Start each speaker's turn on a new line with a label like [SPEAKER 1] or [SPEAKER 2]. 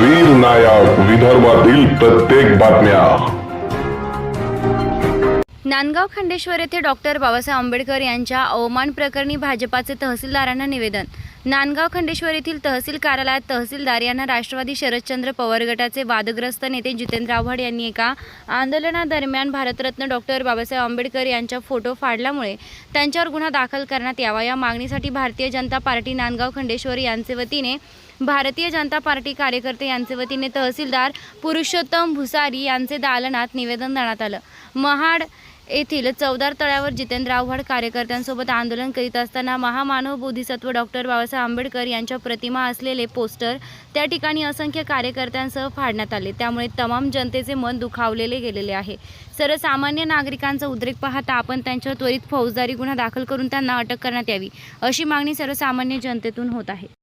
[SPEAKER 1] वीर नायक विदर्भातील प्रत्येक बातम्या.
[SPEAKER 2] नांदगाव खंडेश्वर येथे डॉक्टर बाबासाहेब आंबेडकर यांच्या अवमान प्रकरणी भाजपाचे तहसीलदारांना निवेदन. नांदगाव खंडेश्वर येथील तहसील कार्यालयात तहसीलदार यांना राष्ट्रवादी शरदचंद्र पवार गटाचे वादग्रस्त नेते जितेंद्र आव्हाड यांनी एका आंदोलनादरम्यान भारतरत्न डॉक्टर बाबासाहेब आंबेडकर यांचा फोटो फाडल्यामुळे त्यांच्यावर गुन्हा दाखल करण्यात यावा या मागणीसाठी भारतीय जनता पार्टी नांदगाव खंडेश्वर यांचे वतीने भारतीय जनता पार्टी कार्यकर्ते यांचे वतीने तहसीलदार पुरुषोत्तम भुसारी यांचे दालनात निवेदन देण्यात आलं. महाड येथील चौदार तळ्यावर जितेंद्र आव्हाड कार्यकर्त्यांसोबत आंदोलन करीत असताना महामानव बोधिसत्व डॉक्टर बाबासाहेब आंबेडकर यांच्या प्रतिमा असलेले पोस्टर त्या ठिकाणी असंख्य कार्यकर्त्यांसह फाडण्यात आले. त्यामुळे तमाम जनतेचे मन दुखावलेले गेलेले आहे. सर्वसामान्य नागरिकांचा उद्रेक पाहता आपण त्यांच्यावर त्वरित फौजदारी गुन्हा दाखल करून त्यांना अटक करण्यात यावी अशी मागणी सर्वसामान्य जनतेतून होत आहे.